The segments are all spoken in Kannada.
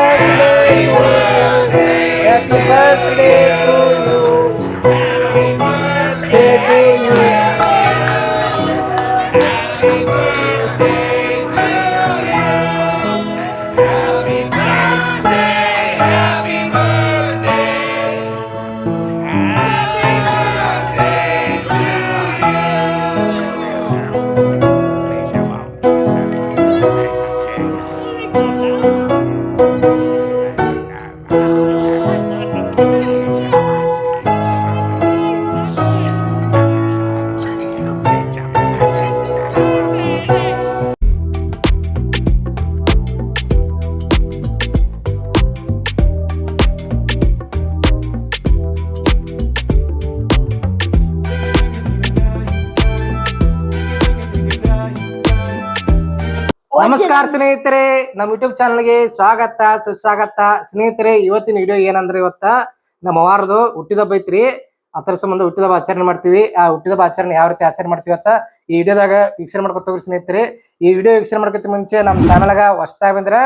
birthday, happy birthday to Thank you. ನಮಸ್ಕಾರ ಸ್ನೇಹಿತರೆ ನಮ್ಮ ಯೂಟ್ಯೂಬ್ ಚಾನಲ್ಗೆ ಸ್ವಾಗತ ಸುಸ್ವಾಗತ. ಸ್ನೇಹಿತರೆ ಇವತ್ತಿನ ವಿಡಿಯೋ ಏನಂದ್ರೆ ಇವತ್ತ ನಮ್ಮ ವಾರದು ಹುಟ್ಟಿದಬ್ಬ ಐತ್ರಿ. ಅದರ ಸಂಬಂಧ ಹುಟ್ಟಿದಬ್ಬ ಆಚರಣೆ ಮಾಡ್ತೀವಿ. ಆ ಹುಟ್ಟಿದಬ್ಬ ಆಚರಣೆ ಯಾವ ರೀತಿ ಆಚರಣೆ ಮಾಡ್ತೀವಿ ಅಂತ ಈ ವಿಡಿಯೋದಾಗ ವೀಕ್ಷಣೆ ಮಾಡ್ಕೊತ ಹೋಗ್ರಿ ಸ್ನೇಹಿತರೆ. ಈ ವಿಡಿಯೋ ವೀಕ್ಷಣೆ ಮಾಡ್ಕೊತ ಮುಂಚೆ ನಮ್ಮ ಚಾನಲ್ಗ ಹೊಸ್ತಾ ಬಂದ್ರೆ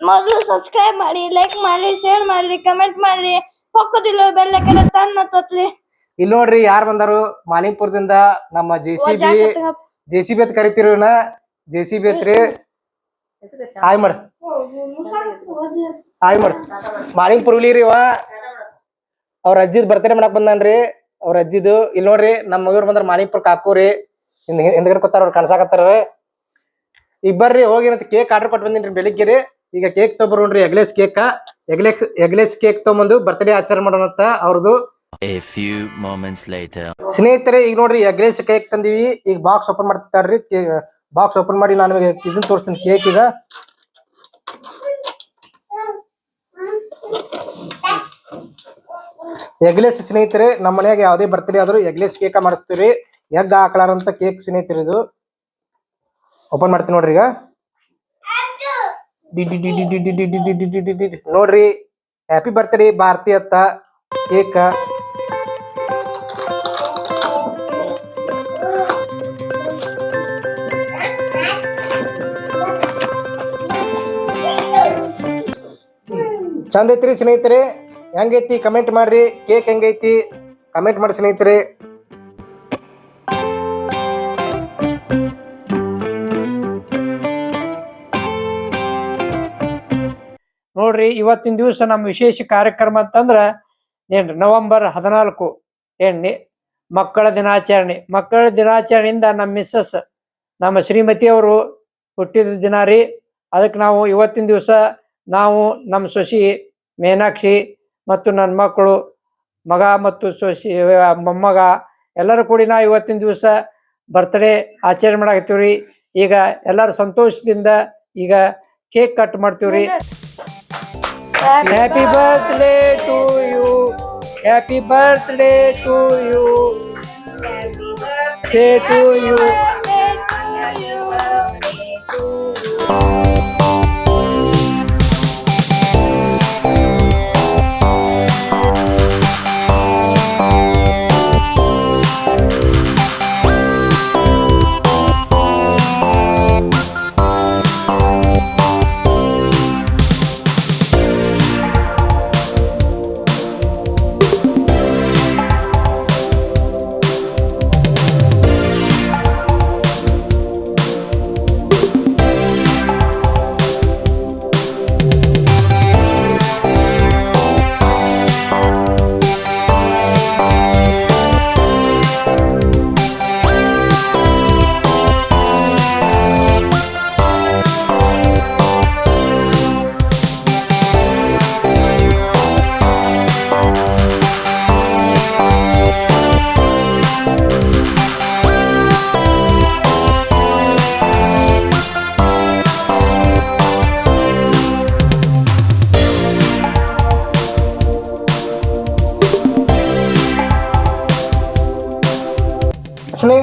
ಮೊದಲು ಸಬ್ಸ್ಕ್ರೈಬ್ ಮಾಡಿ ಲೈಕ್ ಮಾಡಿ ಶೇರ್ ಮಾಡಿ ಕಮೆಂಟ್ ಮಾಡಿ. ಹೊಕ್ಕದಿಲ್ಲ ಕೆಲ ತನ್ನ ತತ್ರಿ ಇಲ್ಲಿ ನೋಡ್ರಿ ಯಾರು ಬಂದಾರು? ಮಾಲಿಂಗ್ಪುರದಿಂದ ನಮ್ಮ J C B J C B ಅಂತ ಕರಿತೀರಿ ಜೆ ಸಿ ಬಿ ಐತ್ರಿ ಹಾಯ್ ಮಾಡ. ಆಯ್ ಮಾಡ. ಮಾಲಿಂಗ್ಪುರ ರೀ ಇವ. ಅವ್ರ ಅಜ್ಜಿದ್ ಬರ್ತಡೇ ಮಾಡಕ್ ಬಂದಾನ್ರಿ ಅವ್ರ ಅಜ್ಜಿದು. ಇಲ್ಲಿ ನೋಡ್ರಿ ನಮ್ಮ ಮಗವ್ರು ಬಂದ್ರ ಮಾಲಿಂಗ್ಪುರ ಕಾಕೂರಿ ಹಿಂದ್ಗಡೆ ಕೊತ್ತಾರ ಅವ್ರು ಕಣ್ಸಾಕತ್ತಾರ ಇಬ್ಬರ್ರಿ ಬರ್ರಿ ಹೋಗಿ ಅಂತ ಕೇಕ್ ಆರ್ಡರ್ ಕೊಟ್ಟು ಬಂದಿನ್ರಿ ಬೆಳಿಗ್ಗೆ ರೀ. ಈಗ cake ತಗೊಬರೋಣ್ರಿ eggless cake. Eggless eggless cake ತಗೊಂಬಂದು ಬರ್ತಡೇ ಆಚರಣೆ ಮಾಡೋಣ ಅಂತ ಅವ್ರದ್ದು. ಸ್ನೇಹಿತರೆ ಈಗ ನೋಡ್ರಿ ಎಗ್ಲೆಸ್ ಕೇಕ್ ತಂದಿವಿ. ಈಗ ಬಾಕ್ಸ್ ಓಪನ್ ಮಾಡ್ತಿರ್ತಾರ್ರಿ. ಬಾಕ್ಸ್ ಓಪನ್ ಮಾಡಿ ನಾನು ನಿಮಗೆ ಇದನ್ನ ತೋರಿಸ್ತೀನಿ ಕೇಕ್ ಈಗ ಎಗ್ಲೆಸ್ ಸ್ನೇಹಿತರೆ ನಮ್ಮ ಮನೆಯಾಗ ಯಾವುದೇ ಬರ್ತೀರಿ ಆದ್ರೂ ಎಗ್ಲೆಸ್ ಕೇಕ್ ಮಾಡಿಸ್ತೀರಿ ಎಗ್ ಹಾಕ್ಲಾರಂತ ಕೇಕ್ ಸ್ನೇಹಿತರಿ ಇದು ಓಪನ್ ಮಾಡ್ತೀನಿ ನೋಡ್ರಿ ಈಗ ನೋಡ್ರಿ ಹ್ಯಾಪಿ ಬರ್ತ್ಡೇ ಭಾರತಿ ಅತ್ತ ಕೇಕ್ ಚಂದ ಐತ್ರಿ ಸ್ನೇಹಿತರೆ. ಹೆಂಗೈತಿ ಕಮೆಂಟ್ ಮಾಡ್ರಿ. ಕೇಕ್ ಹೆಂಗೈತಿ? ಕಮೆಂಟ್ ಮಾಡಿ ಸ್ನೇಹಿತರೆ. ನೋಡ್ರಿ, ಇವತ್ತಿನ ದಿವಸ ನಮ್ಮ ವಿಶೇಷ ಕಾರ್ಯಕ್ರಮ ಅಂತಂದ್ರ ಏನ್ರಿ, ನವೆಂಬರ್ ಹದಿನಾಲ್ಕು. ಏನ್ರಿ, ಮಕ್ಕಳ ದಿನಾಚರಣೆ. ಮಕ್ಕಳ ದಿನಾಚರಣೆಯಿಂದ ನಮ್ಮ ಮಿಸ್ಸಸ್ ನಮ್ಮ ಶ್ರೀಮತಿ ಅವರು ಹುಟ್ಟಿದ ದಿನ ರೀ. ಅದಕ್ಕೆ ನಾವು ಇವತ್ತಿನ ದಿವಸ ನಾವು ನಮ್ಮ ಸೊಸಿ ಮೀನಾಕ್ಷಿ ಮತ್ತು ನನ್ನ ಮಕ್ಕಳು, ಮಗ ಮತ್ತು ಸೊಸಿ, ಮೊಮ್ಮಗ ಎಲ್ಲರೂ ಕೂಡಿ ನಾವು ಇವತ್ತಿನ ದಿವಸ ಬರ್ತ್ಡೇ ಆಚರಣೆ ಮಾಡಾಕತ್ತೀವ್ರಿ. ಈಗ ಎಲ್ಲರೂ ಸಂತೋಷದಿಂದ ಈಗ ಕೇಕ್ ಕಟ್ ಮಾಡ್ತೀವ್ರಿ. Happy birthday to you happy birthday to you to you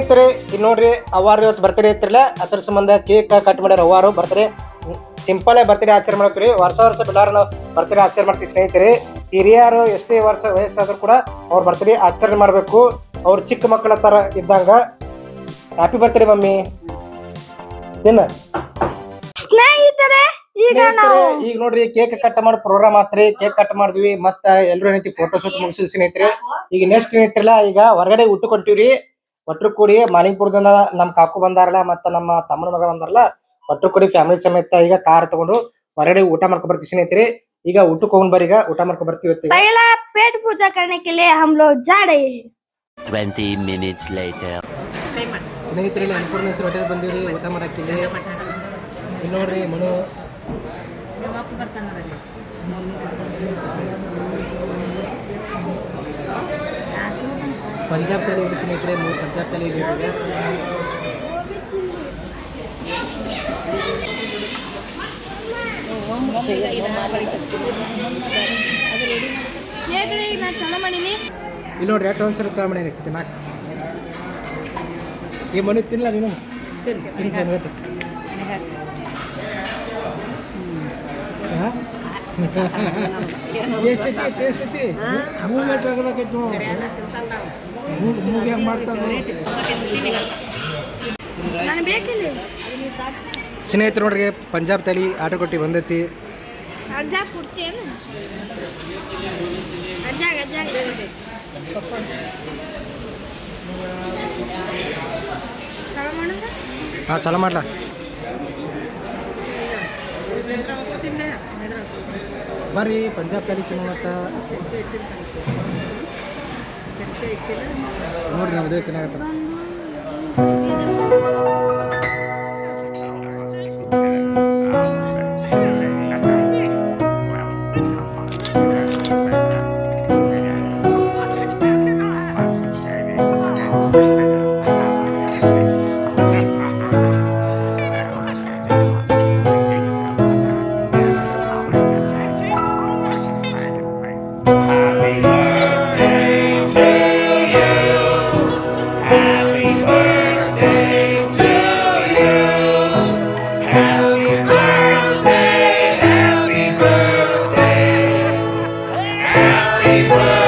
ಸ್ನೇಹಿತರೆ ಇಲ್ಲಿ ನೋಡ್ರಿ ಅವಾರು ಇವತ್ತು ಬರ್ತಡೇ ಐತ್ರಲ್ಲ. ಅದ್ರ ಸಂಬಂಧ ಕೇಕ್ ಕಟ್ ಮಾಡ್ಯಾರ ಅವಾರು ಬರ್ತಡೇ ಸಿಂಪಲ್ ಆಗಿ ಬರ್ತಡೇ ಆಚರಣೆ ಮಾಡ್ತೀರಿ ವರ್ಷ ವರ್ಷ ಬಿಡಾರ ನಾವು ಬರ್ತಡೇ ಆಚರಣೆ ಮಾಡ್ತೀವಿ ಸ್ನೇಹಿತರೆ. ಹಿರಿಯರು ಎಷ್ಟೇ ವರ್ಷ ವಯಸ್ಸಾದ್ರೂ ಕೂಡ ಅವ್ರು ಬರ್ತೀರಿ ಆಚರಣೆ ಮಾಡಬೇಕು. ಅವ್ರ ಚಿಕ್ಕ ಮಕ್ಕಳ ತರ ಇದ್ದಂಗ. ಹ್ಯಾಪಿ ಬರ್ತೀರಿ ಮಮ್ಮಿ. ಏನ? ಸ್ನೇಹಿತರೆ ಈಗ ಈಗ ನೋಡ್ರಿ ಕೇಕ್ ಕಟ್ ಮಾಡೋ ಪ್ರೋಗ್ರಾಮ್ ಆತ್ರಿ. ಕೇಕ್ ಕಟ್ ಮಾಡಿದ್ವಿ. ಮತ್ತ ಎಲ್ರು ಏನೈತಿ ಫೋಟೋ ಶೂಟ್ ಮುಗಿಸಿದ್ ಸ್ನೇಹಿತರೆ. ಈಗ ನೆಕ್ಸ್ಟ್ ಏನೈತ್ರಲ್ಲ ಈಗ ಹೊರಗಡೆ ಉಟ್ಟುಕೊಂತೀವ್ರಿ ಒಟ್ರು ಕೂಡಿ ಮಾಲಿಂಗ್ಪುರದಿಂದ ನಮ್ ಕಾಕು ಬಂದಾರಲ್ಲ ಮತ್ತ ನಮ್ಮ ತಮ್ಮನ ಮಗ ಬಂದಾರಲ್ಲ ಒಟ್ರು ಕೂಡಿ ಫ್ಯಾಮಿಲಿ ಸಮೇತ ಈಗ ಕಾರ್ ತಗೊಂಡು ಹೊರಗಡೆ ಊಟ ಮಾಡ್ಕೊ ಬರ್ತೀವಿ ಸ್ನೇಹಿತರೆ ಈಗ ಊಟಕ್ಕೆ ಹೋಗೋಣ ಬರ್ರಿ ಈಗ ಊಟ ಮಾಡ್ಕೊ ಬರ್ತೀವಿ ಇವತ್ತಿಗೆ. पहला पेट पूजा करने के लिए हम लोग जा रहे हैं 20 minutes later. ಸ್ನೇಹಿತರೆ ಇಲ್ಲಿ ಅನ್ನಪೂರ್ಣೇಶ್ವರ ಹೋಟೆಲ್ ಬಂದಿವ್ರಿ ಊಟ ಮಾಡಕ್ಕೆ ಇಲ್ಲಿ ಇಲ್ಲಿ ನೋಡ್ರಿ ಮನು ಪಂಜಾಬ್ ತಲೆ ಇದೆ ಸ್ನೇಹಿತರೆ ಮೂರು ಪಂಜಾಬ್ ತಲೆ ಇದೆ ಇಲ್ಲ ಚಲೋ ನೋಡ್ರಿ ಯಾಕೆ ಒಂದ್ಸಲ ಚಾ ಮಾಡಿ ತಿನ್ನಾಕ ಈ ಮನೆ ತಿನ್ನಲ್ಲ ನೀನು? ತಿನ್ನಿ ಸರ್ ಇವತ್ತು. ಹಾ? ಎಷ್ಟೈತಿ ಟೇಸ್ಟ್ ಐತಿ ಮೂವ್ಮೆಂಟ್ ಆಗಬೇಕೈತಿ ನೋಡು ಮೂಗ್ ಮೂಗ್ ಹೆಂಗ್ ಮಾಡ್ತಾನೆ ನಾನು ಬೇಕಿಲ್ಲ ಸ್ನೇಹಿತರು ನೋಡ್ರಿ ಪಂಜಾಬ್ ತಲಿ ಆಟೋಕೊಟ್ಟಿ ಬಂದೈತಿ. ಅಜ್ಜ ಚಲೋ ಅಜ್ಜ ಅಜ್ಜ ಪಂಜಾಬ್ ಹಾಂ ಚಲೋ ಮಾಡ್ಲಾ ಬರ್ರಿ ಪಂಜಾಬ್ ತಲಿ ತಿನ್ನೋತ್ತ ನೋಡ್ರಿ ನಮ್ದೇ ಇದೇ ತಿನ್ನಾಗತ್ತ Happy.